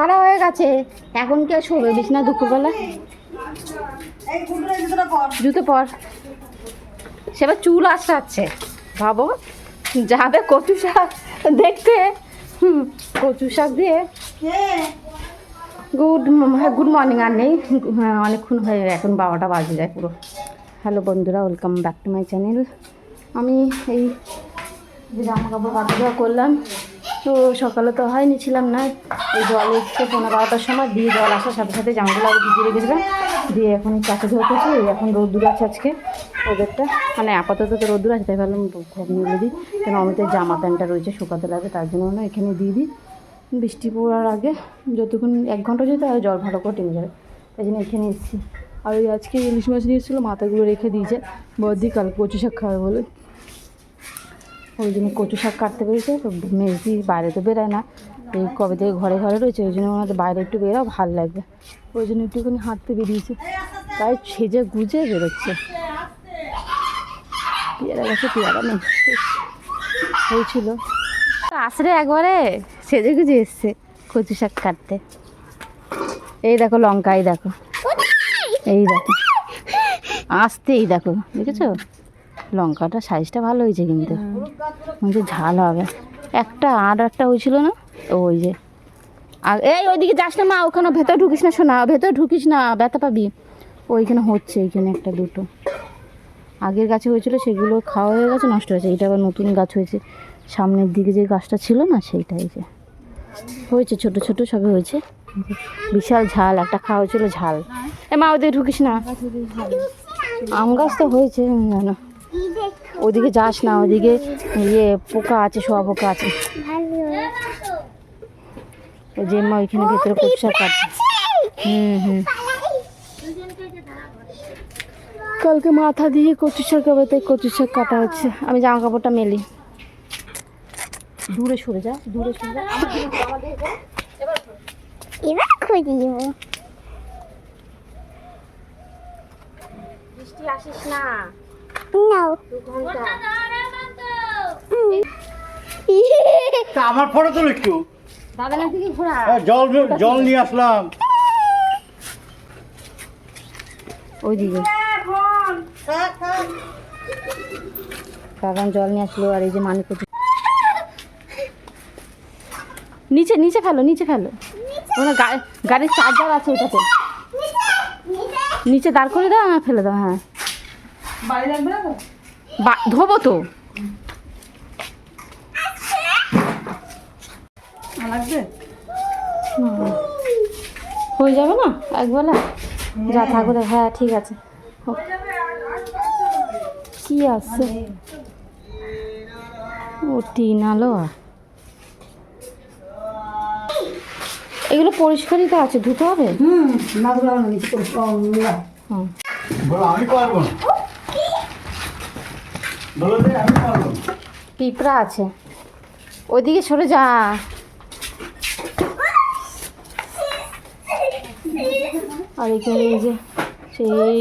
ঝাড়া হয়ে গেছে। এখন কে শোবে? বিছনা দুপুরবেলা? জুতো পর। সেবার চুল আসাচ্ছে ভাবো, যাবে কচু শাক দেখতে। হুম, কচু শাক দিয়ে। গুড হ্যাঁ গুড মর্নিং আর নেই হ্যাঁ অনেকক্ষণ হয়ে যায় এখন বারোটা বাজে যায় পুরো। হ্যালো বন্ধুরা, welcome back to my channel. আমি এই জামা কাপড় কাপড় করলাম। তো সকালে তো হয়নি, ছিলাম না। এই জল এসছে পনেরো বারোটার সময়, দিয়ে জল আসার সাথে সাথে জামাগুলো আগে ভিজিয়ে রেখেছিলাম দিয়ে এখন করছি এই এখন রোদ্দুর আছে আজকে ওদেরটা। মানে আপাতত তো রোদ্দুর আছে, তাই ভাবলাম ঘর নিয়ে দিই। কেন অমিতের জামা প্যান্টটা রয়েছে, শুকাতে লাগে, তার জন্য না এখানে দিয়ে দিই। বৃষ্টি পড়ার আগে যতক্ষণ এক ঘণ্টা যেতে আর জল ভালো করে টেনে যাবে। তাই জন্য এখানে এসেছি। আর ওই আজকে ইলিশ মাছ নিয়ে এসেছিল, মাথাগুলো রেখে দিয়েছে। বদি কাল কচু শাক খাবে বলে। ওই জন্য কচু শাক কাটতে পেরেছে তো মেজদি বাইরে তো বেরোয় না। এই কবে থেকে ঘরে ঘরে রয়েছে, ওই জন্য ওনাদের বাইরে একটু বেরো ভালো লাগবে। ওই জন্য একটুখানি হাঁটতে বেরিয়েছে। তাই সেজে গুজে বেরোচ্ছে। পেয়ারা গাছে পেয়ারা নেই। হয়েছিল। আসরে একবারে সেজে গুজে এসছে কচু শাক কাটতে। এই দেখো লঙ্কা, এই দেখো। এই দেখো। আসতে এই দেখো, দেখেছ? লঙ্কাটা সাইজটা ভালো হয়েছে কিন্তু। বলছে ঝাল হবে। একটা আর একটা হয়েছিল না? ওই যে। আর এই ওইদিকে যাস না মা, ওখানে ভেতর ঢুকিস না, শোনা, ভেতর ঢুকিস না, ব্যথা পাবি। ওইখানে হচ্ছে এইখানে একটা দুটো। আগের গাছে হয়েছিল, সেগুলো খাওয়া হয়ে গেছে, নষ্ট হয়েছে। এটা আবার নতুন গাছ হয়েছে। সামনের দিকে যে গাছটা ছিল না সেইটা যে। হয়েছে, ছোট ছোট সবে হয়েছে। বিশাল ঝাল, একটা খাওয়া হয়েছিল ঝাল। এ মা ওদিকে ঢুকিস না। আম গাছ তো হয়েছে, জানো। ওদিকে যাস না ওদিকে ইয়ে পোকা আছে শোয়া পোকা আছে। ওই যে মা ওইখানে ভেতরে কুচা কাটছে। হুম হুম। কালকে মাথা দিয়ে কচু শাক হবে তাই কচু শাক কাটা হচ্ছে। আমি জামা কাপড়টা মেলি। দূরে সরে যা দূরে সরে যা। এবার খুঁজে বৃষ্টি আসিস না। নাও। তা আমার ফটো তোলো একটু। না হ্যাঁ, জল জল নিয়ে আসলাম। ওইদিকে। কারণ জল নিয়ে আসলো আর এই যে মানি নিচে নিচে ফেলো নিচে ফেলো। গা- গাড়ির চার্জার আছে ওটাতে নিচে দাঁড় করে দাও আর ফেলে দাও হ্যাঁ। বা- ধোবো তো। হুম। হয়ে যাবে না? একবেলা যা ঠাকুর হ্যাঁ ঠিক আছে। কি আছে? ও টিন আলো এগুলো পরিষ্কারই তো আছে ধুতে হবে? হুম না বলো আমি পারব না। পিঁপড়া আছে। ওইদিকে সরে যা। আর এখানে এই যে সেই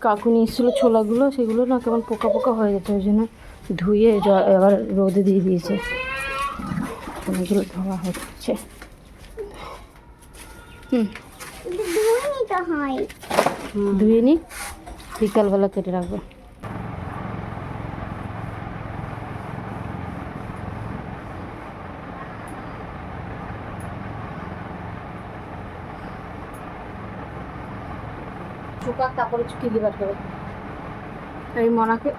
কাকু নিয়ে এসেছিল ছোলাগুলো সেগুলো না কেমন পোকা পোকা হয়ে যেত ওই জন্য ধুয়ে আবার রোদে দিয়ে দিয়েছে। এগুলো ধোয়া হচ্ছে। হুম। হয়। ধুয়ে নি। বিকালবেলা কেটে রাখব। চুকাক তারপরে চুকি দিবার করে এই মনাকে,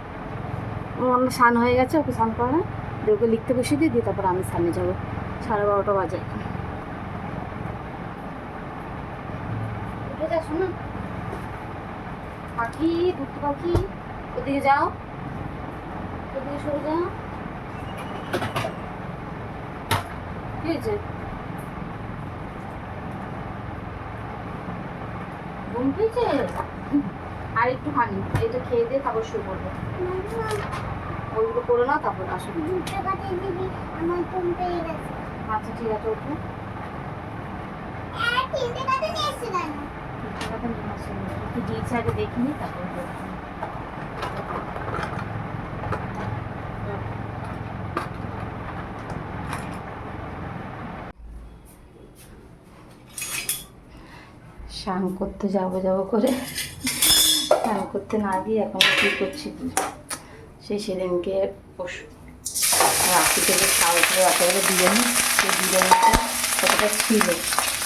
মনে স্নান হয়ে গেছে, ওকে স্নান করে দিয়ে ওকে লিখতে বসিয়ে দিয়ে দিয়ে তারপর আমি স্নানে যাব। সাড়ে বারোটা বাজে। উঠে যা, শোনা। পাখি দুটো পাখি, ওদিকে যাও। ওদিকে সরে যাও কি হয়েছে? ঘুম পেয়েছে? আর একটু খানি এটা খেয়ে দিয়ে তারপর শুয়ে পড়বে। ওইগুলো করে তারপর গেছে আচ্ছা ঠিক আছে তারপর স্নান করতে যাব যাব করে। করতে না গিয়ে এখন কী করছি সেই সেদিনকে রাত্রি থেকে খাওয়া করে বিরিয়ানি, সেই বিরিয়ানিটা কতটা ছিল?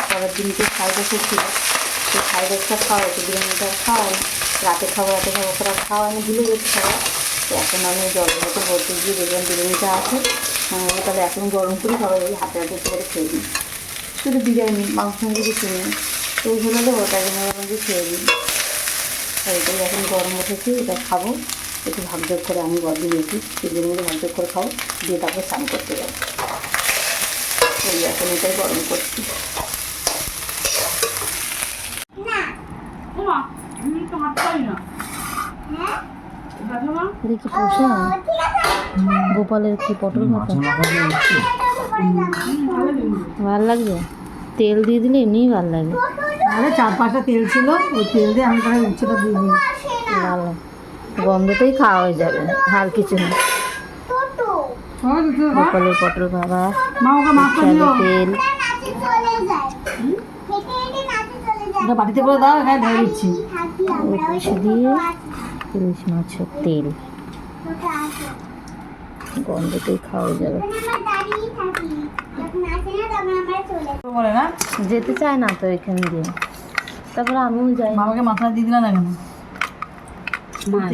পরের দিনকে ফ্রাইড রাইসও ছিল। সেই ফ্রাইড রাইসটা খাওয়াই তো বিরিয়ানিটা খাওয়াই রাতে খাব রাতে খাব ওরা খাওয়া আমি ভুলে গেছি খাওয়া তো এখন আমি জলের মতো বলতে গিয়ে দেখলাম বিরিয়ানিটা আছে। তাহলে এখন গরম করে, সবাই ওই হাতে হাতে করে খেয়ে দিই শুধু বিরিয়ানি, মাংস কিছু নিই তো ওই জন্য তাই জন্য খেয়ে দিই তো এটাই এখন গরম বসেছি এটা খাব। একটু ভাগযোগ করে আমি গরম দিয়েছি। তিনজনের মধ্যে ভাগযোগ করে খাব। দিয়ে তারপরে স্নান করতে যাব। ওই এখন এটাই গরম করছি। দেখি পোষা গোপালের কি পটল ভাতা ভালো লাগবে? তেল দিয়ে দিলে এমনিই ভালো লাগে। আরে চার পাঁচটা তেল ছিল ওই তেল দিয়ে আমি তাহলে উচ্ছেটা দিয়ে দিই। ভালো। গন্ধতেই খাওয়া হয়ে যাবে আর কিছু না। গোপালের পটল দিও। তেল ওটা বাটিতে করে দাও এখানে দিচ্ছি। থাকি আমরা ওই সে দিয়ে ইলিশ মাছের তেল। গন্ধতেই খাওয়া হয়ে যাবে। বলে না? যেতে চায় না তো এখান দিয়ে। তারপরে আমিও যাই। মামাকে মাথাটা দিয়ে দিলে না কেন?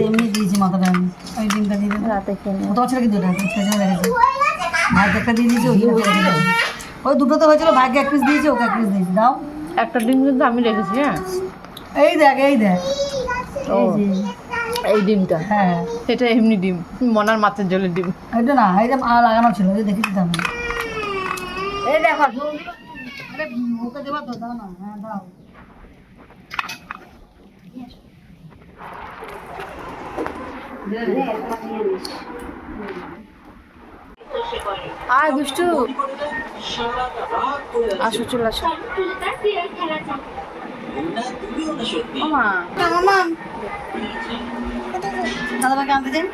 এমনি দিয়েছি মাথাটা আমি। ওই ডিমটা দিয়ে দিলাম। রাতে খেয়ে দেখেছি হয়ে গেছে না? ভাইকে একটা দিয়ে দিয়েছি ওই দুটো দুটো তো হয়েছিল ভাইকে এক পিস দিয়েছি ওকে এক পিস দিয়েছি। দাও। একটা ডিম কিন্তু আমি রেখেছি হ্যাঁ? এই দেখ এই দেখ। এই ডিমটা। হ্যাঁ। এটা এমনি ডিম মনার মাছের জলের ডিম। এটা না এটা লাগানো ছিল এই দেখে দিতাম এই দেখো। আরে ওকে দেবা তো দাও না হ্যাঁ দাও। আর দুষ্টু। আসো চলে আসো। দাদা আনতে দিন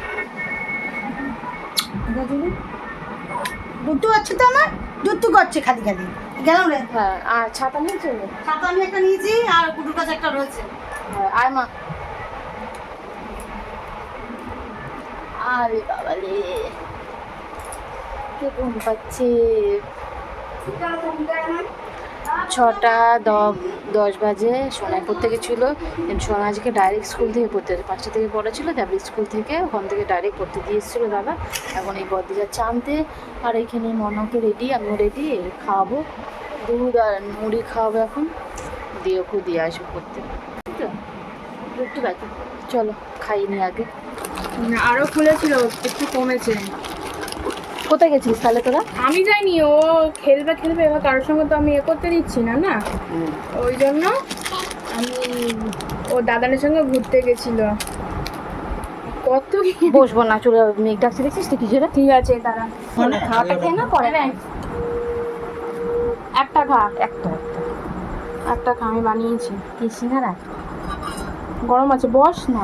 দুটো আছে তো আমার? দুটো করছে খালি খালি। গেলাম রে। হ্যাঁ আর ছাতা নিয়ে চলে ছাতা আমি একটা নিয়েছি আর কুটুর কাছে একটা রয়েছে। হ্যাঁ, আয় মা। আরে বাবা রে। কে ঘুম পাচ্ছে? ছটা দশ বাজে সোনায় পড়তে গেছিল সোনা ডাইরেক্ট স্কুল থেকে পড়তে পাঁচটা থেকে পড়া ছিল তারপরে স্কুল থেকে ওখান থেকে ডাইরেক্ট পড়তে দিয়ে এসেছিল দাদা। এখন এই বদ্দি যাচ্ছে আনতে আর এইখানে মনকে রেডি আমিও রেডি খাওয়াবো দুধ আর মুড়ি খাওয়াবো এখন। দিয়ে ওকে দিয়ে আসব পড়তে। একটু চলো, খাইনি আগে। আরও খুলেছিল, একটু কমেছে। কোথায় গেছিস তাহলে তোরা? আমি জানি ও খেলবে খেলবে এবার কারোর সঙ্গে তো আমি এ করতে দিচ্ছি না না? ওই জন্য আমি ও দাদানের সঙ্গে ঘুরতে গেছিল। কত কি? বসবো না চলে যাবে। মেঘ ডাকছে দেখছিস তুই কিছু ঠিক আছে দাঁড়া। মানে খাওয়াটা খেয়ে না পরে। হ্যাঁ। একটা খা। একটা একটা। একটা খা আমি বানিয়েছি। কি সিঙ্গারা? গরম আছে বস না।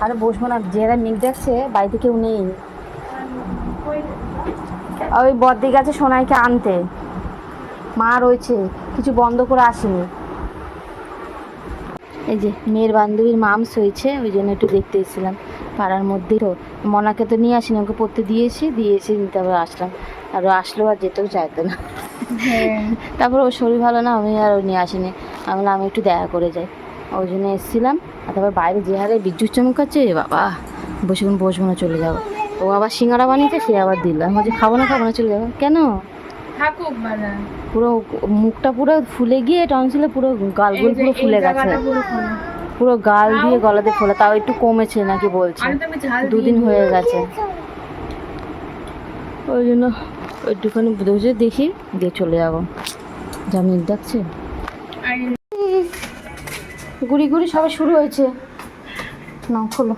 আরে বসবো না যারা মেঘ ডাকছে বাড়িতে কেউ নেই। ওই বদ্দি গেছে সোনাইকে আনতে। মা রয়েছে কিছু বন্ধ করে আসেনি। এই যে মেয়ের বান্ধবীর মামস হয়েছে ওই জন্য একটু দেখতে এসেছিলাম। পাড়ার মধ্যেই তো মনাকে তো নিয়ে আসিনি ওকে পড়তে দিয়েছি দিয়ে এসে তারপরে আসলাম। আর ও আসলো আর যেতেও চাইতো না। তারপর ওর শরীর ভালো না আমি আর ও নিয়ে আসিনি। আমি আমি একটু দেখা করে যাই। ওই জন্য এসেছিলাম। আর তারপর বাইরে যে হারে বিদ্যুৎ চমকাচ্ছে বাবা বসে বসবো না চলে যাব। ও আবার সিঙ্গারা বানিয়েছে সে আবার দিল। আমি বলছি খাব না খাব না চলে যাব। কেন? থাকুক পুরো মুখটা পুরো ফুলে গিয়ে টনসিলে পুরো গালগুলো পুরো ফুলে গেছে। পুরো গাল দিয়ে গলাতে ফোলা তাও একটু কমেছে নাকি বলছে। দুদিন হয়ে গেছে। ওই জন্য একটুখানি বুঝে দেখি দিয়ে চলে যাব। ডাকছে। আর গুড়ি গুড়ি সবে শুরু হয়েছে। না খোলো।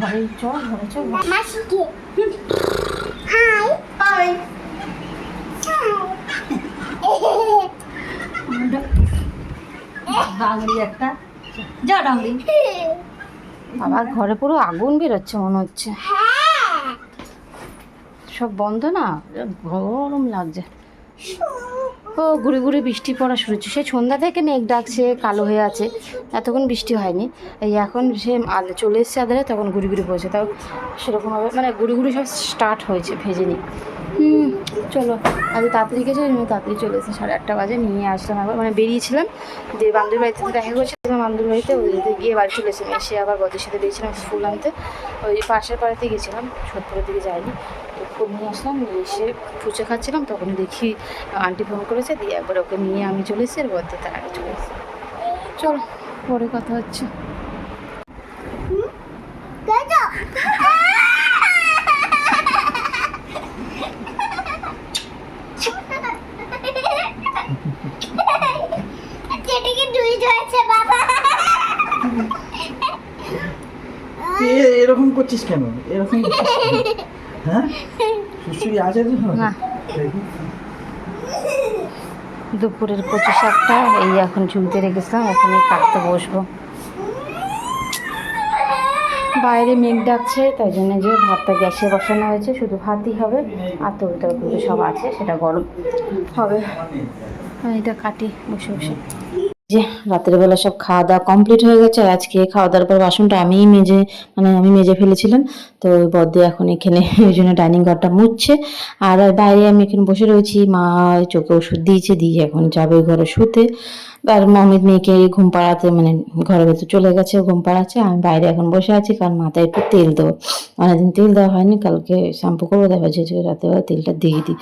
ঘরে চল ঘরে চল মাসিকে। হাই। হাই। ডাংরি একটা। যা ডাংরি বাবা ঘরে পুরো আগুন বেরোচ্ছে মনে হচ্ছে। হ্যাঁ। সব বন্ধ না? গরম লাগছে। ঘুরে ঘুরে বৃষ্টি পড়া শুরু হচ্ছে। সে সন্ধ্যা থেকে মেঘ ডাকছে, কালো হয়ে আছে। এতক্ষণ বৃষ্টি হয়নি। এই এখন সে আলে চলে এসছে আদারে, তখন ঘুরি ঘুরি পড়েছে তাও সেরকমভাবে মানে ঘুরি ঘুরি সব স্টার্ট হয়েছে ভেজে নি হুম, চলো। আজ তাড়াতাড়ি গেছে তাড়াতাড়ি চলে এসেছে। সাড়ে আটটা বাজে, নিয়ে আসলাম আবার। মানে বেরিয়েছিলাম, দিয়ে বান্ধবীর বাড়িতে দেখা করছিলাম। বান্ধবীর বাড়িতে ওইতে গিয়ে বাড়ি চলে এসে আবার বদের সাথে বেরিয়েছিলাম ফুল আনতে। ওই পাশের পাড়াতে গেছিলাম ছোট্টর দিকে যাইনি। ফুল নিয়ে আসলাম নিয়ে এসে ফুচে খাচ্ছিলাম, তখন দেখি আন্টি ফোন করেছে, দিয়ে একবার ওকে নিয়ে আমি চলে এসেছি আর বদ্দি তার আগে চলে এসেছি। চলো, পরে কথা হচ্ছে। এরকম করছিস কেন? এরকম? হ্যাঁ? সুশ্রী আছে তো না। দুপুরের কচু শাকটা এই এখন ঝুলতে রেখেছিলাম এখন এই কাটতে বসবো। বাইরে মেঘ ডাকছে তাই জন্য যে ভাতটা গ্যাসে বসানো হয়েছে শুধু ভাতই হবে। আর তরু তরকারি সব আছে সেটা গরম হবে। এটা কাটি বসে বসে। যে রাতের বেলা সব খাওয়া দাওয়া কমপ্লিট হয়ে গেছে, আর আজকে খাওয়া দাওয়ার পর বাসনটা আমিই মেজে মানে আমি মেজে ফেলেছিলাম। তো ওই বদ্দে এখন এখানে, ওই জন্য ডাইনিং ঘরটা মুছছে। আর বাইরে আমি এখানে বসে রয়েছি, মা চোখে ওষুধ দিয়েছে, দিয়ে এখন যাবে ঘরে শুতে। আর মমিত মেয়েকে ঘুম পাড়াতে মানে ঘরের ভেতর চলে গেছে ঘুম পাড়াচ্ছে, আমি বাইরে এখন বসে আছি, কারণ মাথায় একটু তেল দেবো। অনেকদিন তেল দেওয়া হয়নি, কালকে শ্যাম্পু করব দেখা যে রাতেবেলা তেলটা দিয়ে দিই।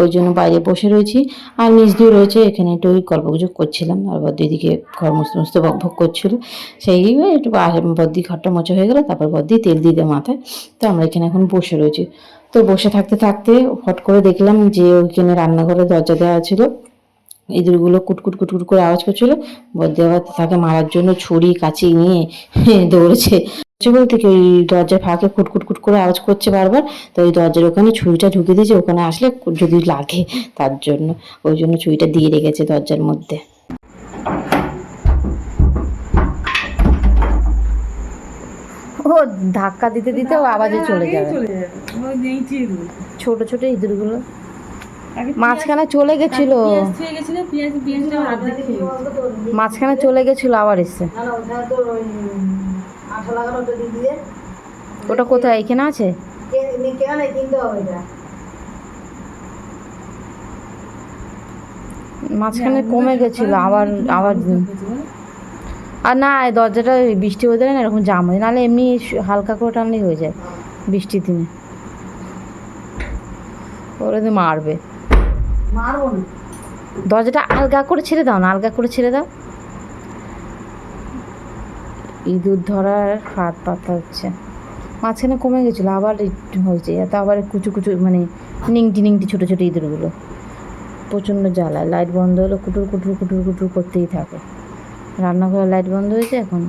ওই জন্য বাইরে বসে রয়েছি, আর নিজ দিয়ে রয়েছে, এখানে একটু গল্পগুজব করছিলাম, আর বদ্দিদিকে ঘর মস্ত মস্ত বক ভক করছিল। সেই একটু বদ্দি ঘরটা মোচা হয়ে গেলো, তারপর বদ্দি তেল দিয়ে দেয় মাথায়, তো আমরা এখানে এখন বসে রয়েছি। তো বসে থাকতে থাকতে হট করে দেখলাম যে ওইখানে রান্নাঘরে দরজা দেওয়া ছিল ইঁদুরগুলো কুটকুট কুটকুট করে আওয়াজ করছিল। বদ্দি তাকে মারার জন্য ছুরি কাঁচি নিয়ে দৌড়েছে। বলতে কি ওই দরজার ফাঁকে কুটকুট কুট করে আওয়াজ করছে বারবার? তো ওই দরজার ওখানে ছুরিটা ঢুকে দিয়েছে ওখানে আসলে যদি লাগে তার জন্য। ওই জন্য ছুরিটা দিয়ে রেখেছে দরজার মধ্যে। ও ধাক্কা দিতে দিতে ও আওয়াজে চলে যাবে। ছোট ছোট ইঁদুরগুলো। মাঝখানে চলে গেছিল। মাঝখানে চলে গেছিল আবার না ওটা কোথায়? এখানে আছে? মাঝখানে কমে গেছিল আবার আবার আর না এই দরজাটা বৃষ্টি হয়ে না এরকম জাম হয় নাহলে এমনি হালকা করে টানলেই হয়ে যায় বৃষ্টির দিনে। ওরা তো মারবে। মারবো না। দরজাটা আলগা করে ছেড়ে দাও না আলগা করে ছেড়ে দাও। ইঁদুর ধরার হাত পাতা হচ্ছে। মাঝখানে কমে গেছিল আবার হয়েছে। এত আবার কুচু কুচু মানে নিংটি নিংটি ছোটো ছোটো ইঁদুরগুলো। প্রচণ্ড জ্বালায়। লাইট বন্ধ হলো কুটুর কুটুর কুটুর কুটুর করতেই থাকে। রান্নাঘরে লাইট বন্ধ হয়েছে এখন?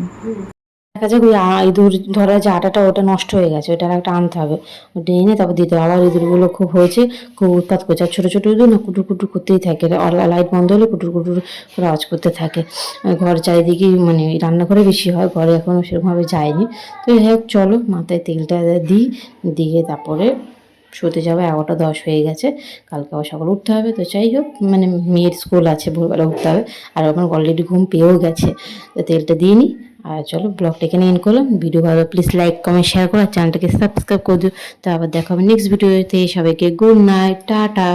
দেখা যাক, ওই ইঁদুর ধরা যে আটাটা, ওটা নষ্ট হয়ে গেছে ওটা একটা আনতে হবে। ওটা এনে তারপর দিতে হবে। আবার ইঁদুরগুলো খুব হয়েছে, খুব উৎপাত করছে। আর ছোটো ছোটো ইঁদুর না, কুটুর কুটুর করতেই থাকে। লাইট বন্ধ হলে কুটুর কুটুর করে আওয়াজ করতে থাকে। ঘর চারিদিকে মানে রান্নাঘরে বেশি হয়, ঘরে এখনও সেরকমভাবে যায়নি। তো যাই হোক, চলো মাথায় তেলটা দিই, দিয়ে তারপরে শুতে যাবে। এগারোটা দশ হয়ে গেছে, কালকে আবার সকালে উঠতে হবে। তো যাই হোক মানে মেয়ের স্কুল আছে, ভোরবেলা উঠতে হবে। আর আমার অলরেডি ঘুম পেয়েও গেছে। তো তেলটা দিয়ে নিই। আর চলো ব্লগটা এখানে এন করলাম। ভিডিও ভালো প্লিজ লাইক কমেন্ট শেয়ার করো চ্যানেলটাকে সাবস্ক্রাইব করে দিও। তো আবার দেখা হবে নেক্সট ভিডিওতে সবাইকে গুড নাইট টাটা।